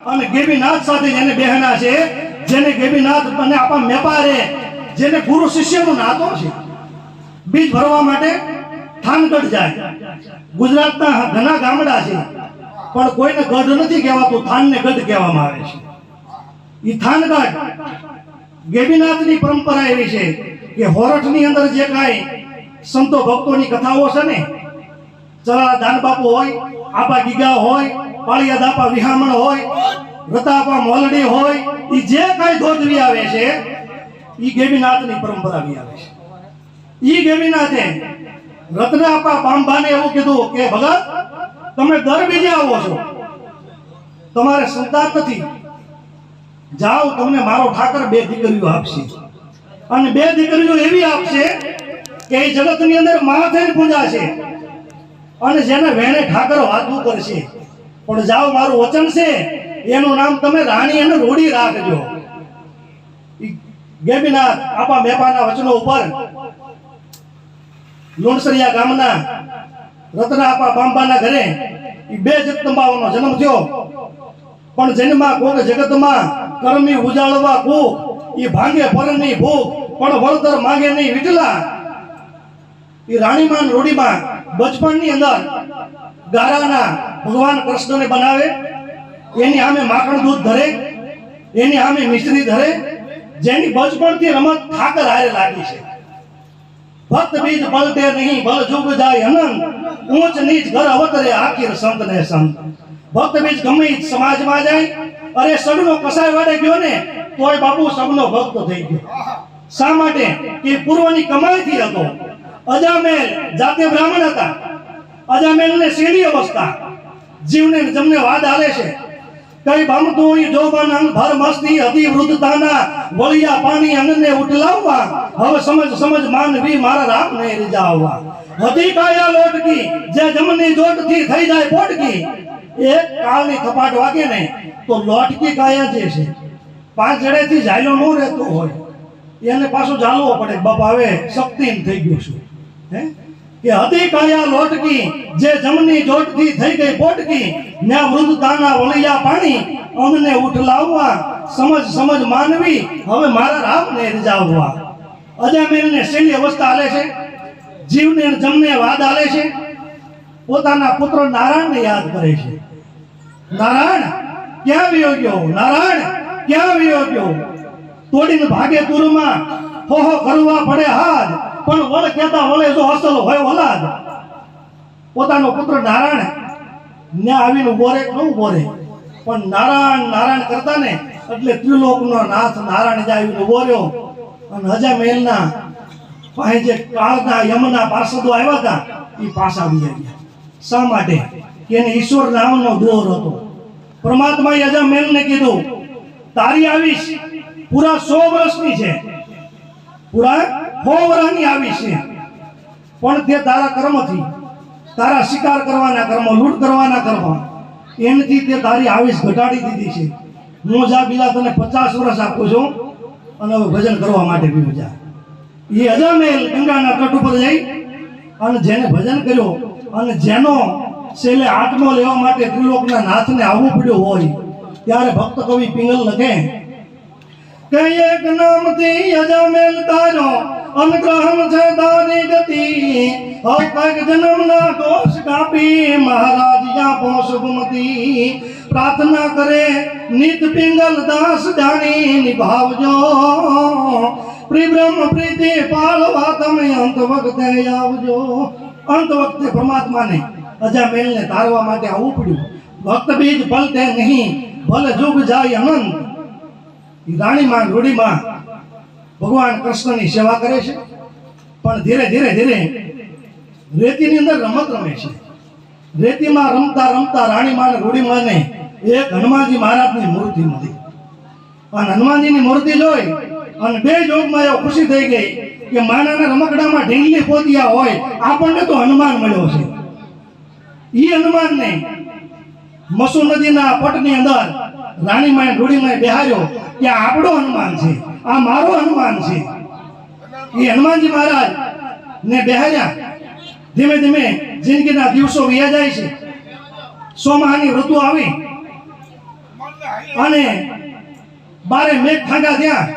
અને ગેબીનાથ સાથે જેને બેહના છે, જેને ગેબીનાથ અને આપા મેપારે જેને ગુરુ શિષ્યનો નાતો છે, બીજ ભરવા માટે થાનગઢ જાય. ગુજરાતના ઘણા ગામડા છે, પણ કોઈને ગઢ નથી કહેવાતું, થાનને ગઢ કહેવામાં આવે છે. ઈ થાનગઢ ગેબીનાથની પરંપરા એવી છે કે હોરઠની અંદર જે કાંઈ સંતો ભક્તોની કથાઓ છે ને ચલાળા દાનબાપુ હોય, આપા ગીગા હોય પાળિયા દાપા વિહામણ હોય, રતાપા મોલડી હોય, ઈ જે કાંઈ ધોધવી આવે છે, ઈ ગેમીનાથની પરંપરા બી આવે છે. ઈ ગેબીનાથે રત્નાપા બાંબાને એવું કીધું કે, ભગત, તમે દર બીજે આવો છો. તમારે સંતાન નથી. જાઓ, તમને મારો ઠાકર બે દીકરીઓ આપશે. અને બે દીકરીઓ એવી આપશે કે એ જગતની અંદર મા થઈને પૂજા છે અને જેને વેણે ઠાકર વાતું કરશે પણ જાઓ, મારું વચન છે. એનું નામ તમે રાણી અને રોડી રાખજો. ગેબીનાથ, આપા મેપાના વચનો ઉપર, લુણસરિયા ગામના રત્ના આપા બાંબાના ઘરે બે જગતંબાઓનો જન્મ થયો. પણ જન્મા કોક જગતમાં કર્મી ઉજાળવા કુક એ ભાંગે પરની ભૂખ, પણ વળતર માંગે નહીં વિટલા. એ રાણીમાન રોડીમાં, બચપણની અંદર ગારાના ભગવાન કૃષ્ણને બનાવે, એની સામે માખણ દૂધ ધરે, એની સામે મિશ્રી ધરે, જેની બચપણથી રમત ઠાકર હારે લાગી છે. ભક્ત બીજ પલટે નહીં બલ જુગ જાય અનંત ઊંચ નીચ ઘર અવતરે આખીર સંત ને સંત. ભક્ત બીજ ગમે સમાજમાં જાય, અરે સગનો કસાય વાડે ગયો ને, તોય બાપુ સગનો ભક્ત થઈ ગયો. શા માટે? કે પૂર્વની કમાઈથી હતો. અજામેલ જાતે બ્રાહ્મણ હતા. અજામેલને શેરી અવસ્થા. જીવને જમને વાદ આલે છે. કઈ ભમતું ઈ જોબન અંગ ભર મસ્તી હતી વૃદ્ધતાના વળિયા પાણી અંગને ઉઠલાવવા. હવે સમજ સમજ માનવી મારા રામને રીજાવવા હતી કાયા લોટકી, જે જમની જોટથી થઈ જાય પોટકી. એક કાળની થપાટ વાગે ને તો લોટકી કાયા જે છે. પાંચ જડેથી ઝાયલો નો રહેતો હોય. એને પાછો ઝાલવો પડે. બાપ આવે શક્તિન થઈ ગયું છું. હે? કે હતી કાયા લોટકી જે જમની જોટથી થઈ ગઈ પોટકી ન્યા વૃદ્ધતાના વળિયા પાણી અમને ઉઠલાવવા, સમજ સમજ માનવી, હવે મારા રામને રીઝાવવા. અજામેલને શેલી અવસ્થા આલે છે? જીવને જમને વાદ આલે છે? પોતાના પુત્ર નારાયણને યાદ કરે છે. નારાયણ, ક્યાં વિયો ગયો? નારાયણ, ક્યાં વિયો ગયો? તોડીને ભાગે તુરમાં હો હો કરવા પડે હાથ પણ વળ કેતા વળે જો અસલ હોય ઓલાદ પોતાનો પુત્ર નારાયણ. ને આવીને બોરે ન બોરે પણ નારાયણ નારાયણ કરતા ને, એટલે ત્રિલોકનો નાથ નારાયણ જ આવીને રહ્યો. અને હજા મહેલના પાસે જે કાળના યમના પાર્ષદો આવ્યા હતા, એ પાછા આવી ગયા શા માટે? કે એને ઈશ્વર નામનો દોર હતો. પરમાત્માએ અજા મહેલને કીધું, તારી આવીશ. પૂરા સો વર્ષની છે. પૂરા સો આવી છે. પણ તે તારા કર્મથી, તારા શિકાર કરવાના કર્મ, લૂંટ કરવાના કર્મ, એનથી તે તારી આવીશ ઘટાડી દીધી છે. હું જા બીજા તને પચાસ વર્ષ આપું છું અને હવે ભજન કરવા માટે બી જા. એ અજામેલ ગંગાના તટ ઉપર જઈ અને જેને ભજન કર્યો અને જેનો છેલ્લે આત્મો લેવા માટે ત્રિલોકના નાથને આવવું પડ્યું હોય, ત્યારે ભક્ત કવિ પિંગલ લખે કે એક નામથી અજામેલ તારો અનુગ્રહમ છે તારી ગતિ. હવ જન્મ ના દોષ કાપી મહારાજ યા સુગમતી પ્રાર્થના કરે નિત પિંગલ દાસ જાણી નિભાવજો. પ્રિબ્રહ્મ પ્રીતિ પાળવા તમે અંત વખતે આવજો. અંત વખતે પરમાત્માને અજામેલને તારવા માટે આવવું પડ્યું ભક્ત બીજ પલટે નહીં. ભલે જુગ જાય અનંત. રાણીમાં રૂડીમાં ભગવાન કૃષ્ણની સેવા કરે છે, પણ ધીરે ધીરે ધીરે રેતીની અંદર રમત રમે છે. રેતીમાં રમતા રમતા રાણીમાં અને રૂડીમાં ને એક હનુમાનજી મહારાજની મૂર્તિ મળી. અને હનુમાનજીની મૂર્તિ જોઈ અને બે જોગમાં એવો ખુશી થઈ ગઈ કે માનાના રમકડામાં ઢીંગલી પોતિયા હોય, આપણને તો હનુમાન મળ્યો છે. એ હનુમાનને મસુ નદીના પટની અંદર રાણીમાએ રૂડીમાએ બિહાર્યો કે આપણો હનુમાન છે. આ મારો હનુમાન છે. એ હનુમાનજી મહારાજ ને બેહાર્યા ધીમે ધીમે જિંદગીના દિવસો વ્યા જાય છે. સોમાહાની ઋતુ આવી. અને બારે મેઘ ફાંગા ત્યાં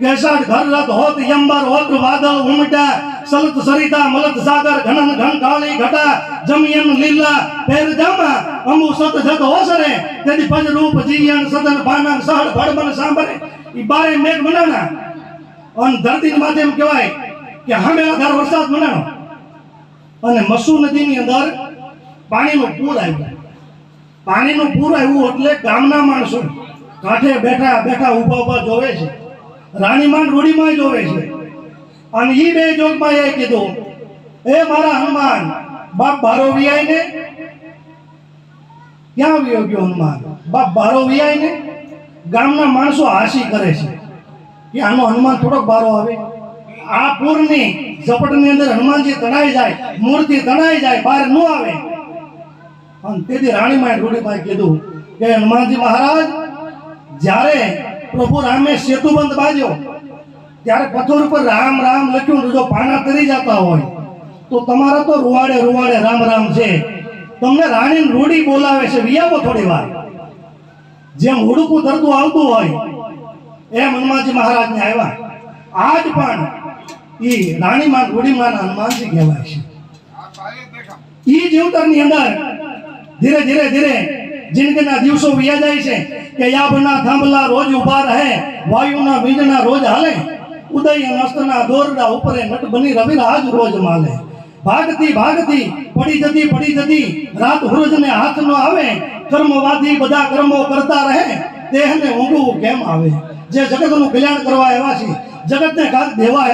કેસાડ ઘર રથ હોત, યંબર હોત, વાદળ ઉમટા સલત સરિતા મલત સાગર, ઘનન ઘન ઘટા, જમિયન લીલા પેર જામા સત જત હોસરે તેની પજ રૂપ જીયન, સદન ભાનન સહડ ભડબન સાંભરે ઈ બારે મેઘ મનાના અને ધરતી માથે એમ કહેવાય કે હમે આધાર વરસાદ મનાનો અને મસુ નદીની અંદર પાણીનું પૂર આવ્યું. પાણીનું પૂર આવ્યું એટલે ગામના માણસો કાંઠે બેઠા બેઠા ઊભા ઊભા જોવે છે. રાણીમાન રૂડીમાં જોવે છે. અને એ બે જોગમાં એ કીધું, એ મારા હનુમાન, બાપ બારો વિયાય ને ક્યાં વિયો ગયો હનુમાન? બાપ બારો વિયાય ને ગામના માણસો હાસી કરે છે. કે આનો હનુમાન થોડોક બારો આવે. આ પૂરની ઝપટની અંદર હનુમાનજી તણાઈ જાય, મૂર્તિ તણાઈ જાય, બહાર ન આવે. અને તેથી રાણીમાએ રૂડીમાં કીધું કે હનુમાનજી મહારાજ, જ્યારે પ્રભુ રામે સેતુબંધ બાંધ્યો, ત્યારે પથ્થર ઉપર રામ રામ લખ્યું જો પાના તરી જતા હોય, તો તમારા તો રૂવાડે રૂવાડે રામ રામ છે. તમને રાણી રૂડી બોલાવે છે. વિયાવો થોડી વાર. જેમ હુડકું ધરતું આવતું હોય એમ હનુમાનજી મહારાજને આવ્યા. આજ પણ ઈ રાણીમાં ગોડીમાં હનુમાનજી કહેવાય છે. ઈ જીવતરની અંદર ધીરે ધીરે ધીરે જિંદગીના દિવસો વ્યા જાય છે કે યાબના થાંભલા રોજ ઊભા રહે, વાયુના વીજના રોજ હાલે ઉદય નસ્તના દોરડા ઉપરે નટ બની રવિ આજ રોજ માલે. ભાગતી ભાગતી પડી જતી પડી જતી રાત હુરજને હાથ નો આવે, કર્મવાદી બધા કર્મો કરતા રહે, દેહને ઊંઘવું કેમ આવે? જે જગતનું કલ્યાણ કરવા આવ્યા છે, જગતને કાંક દેવા